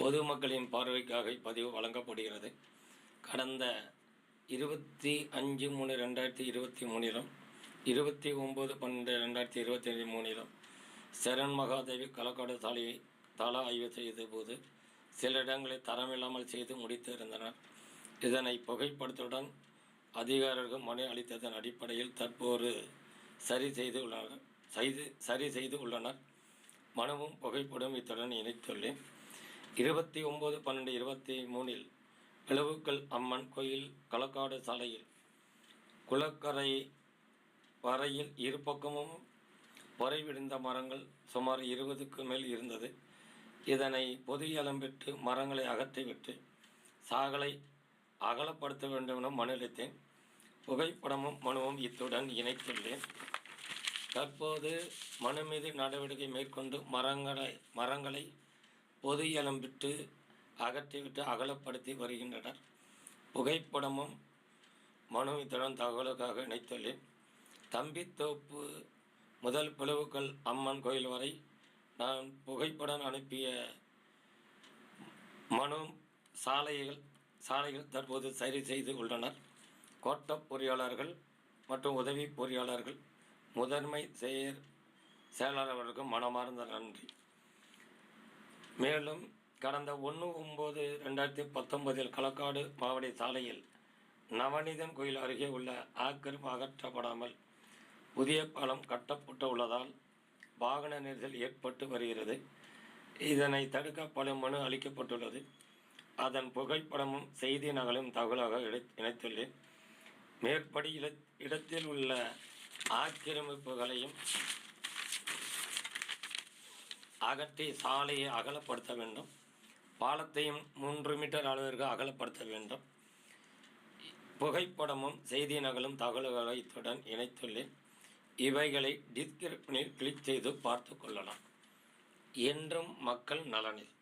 பொதுமக்களின் பார்வைக்காக இப்பதிவு வழங்கப்படுகிறது. கடந்த இருபத்தி அஞ்சு மூணு ரெண்டாயிரத்தி இருபத்தி மூணிலும் இருபத்தி ஒம்பது பன்னெண்டு ரெண்டாயிரத்தி இருபத்தி மூணிலும் சரண் மகாதேவி களக்காடு சாலையை தள ஆய்வு செய்த போது சில இடங்களை தரமில்லாமல் செய்து முடித்திருந்தனர். இதனை புகைப்படத்துடன் அதிகாரிகள் மனு அளித்ததன் அடிப்படையில் தற்போது சரி செய்து உள்ளனர். செய்து சரி செய்து உள்ளனர். மனுவும் புகைப்படம் இத்துடன் இணைத்துள்ளேன். இருபத்தி ஒம்பது பன்னெண்டு இருபத்தி மூணில் பிளவுக்கல் அம்மன் கோயில் களக்காடு சாலையில் குளக்கரை வரையில் இரு பக்கமும் பொறைவிடுந்த மரங்கள் சுமார் இருபதுக்கு மேல் இருந்தது. இதனை பொது இலம் பெற்று மரங்களை அகற்றிவிட்டு சாகலை அகலப்படுத்த வேண்டும் என மனு புகைப்படமும் மனுவும் இத்துடன் இணைத்துள்ளேன். தற்போது மனு மீது நடவடிக்கை மேற்கொண்டு மரங்களை மரங்களை பொது இலம் விட்டு அகற்றிவிட்டு அகலப்படுத்தி வருகின்றனர். புகைப்படமும் மனுமித்துடன் தகவலுக்காக இணைத்துள்ளேன். தம்பித்தோப்பு முதல் பிளவுக்கள் அம்மன் கோயில் வரை நான் புகைப்படம் அனுப்பிய மனு சாலைகள் சாலைகள் தற்போது சரி செய்து உள்ளனர். கோட்ட பொறியாளர்கள் மற்றும் உதவி பொறியாளர்கள் முதன்மை செயற் செயலாளர்களுக்கு மனமார்ந்த நன்றி. மேலும் கடந்த ஒன்று ஒம்பது ரெண்டாயிரத்தி பத்தொன்பதில் களக்காடு மாவடி சாலையில் நவநீதன் கோயில் அருகே உள்ள ஆக்கிரம் அகற்றப்படாமல் புதிய பாலம் கட்டப்பட்டு உள்ளதால் வாகன நெரிசல் ஏற்பட்டு வருகிறது. இதனை தடுக்க பல மனு அளிக்கப்பட்டுள்ளது. அதன் புகைப்படமும் செய்தி நகலும் தகவலாக இணைத்துள்ளேன். மேற்படி இடத்தில் உள்ள ஆக்கிரமிப்புகளையும் அகற்றி சாலையை அகலப்படுத்த வேண்டும். பாலத்தையும் மூன்று மீட்டர் அளவிற்கு அகலப்படுத்த வேண்டும். புகைப்படமும் செய்தி நகலும் தகவல்களை இத்துடன் இணைத்துள்ளேன். இவைகளை டிஸ்கிரிப்ஷனில் கிளிக் செய்து பார்த்து கொள்ளலாம். என்றும் மக்கள் நலனில்.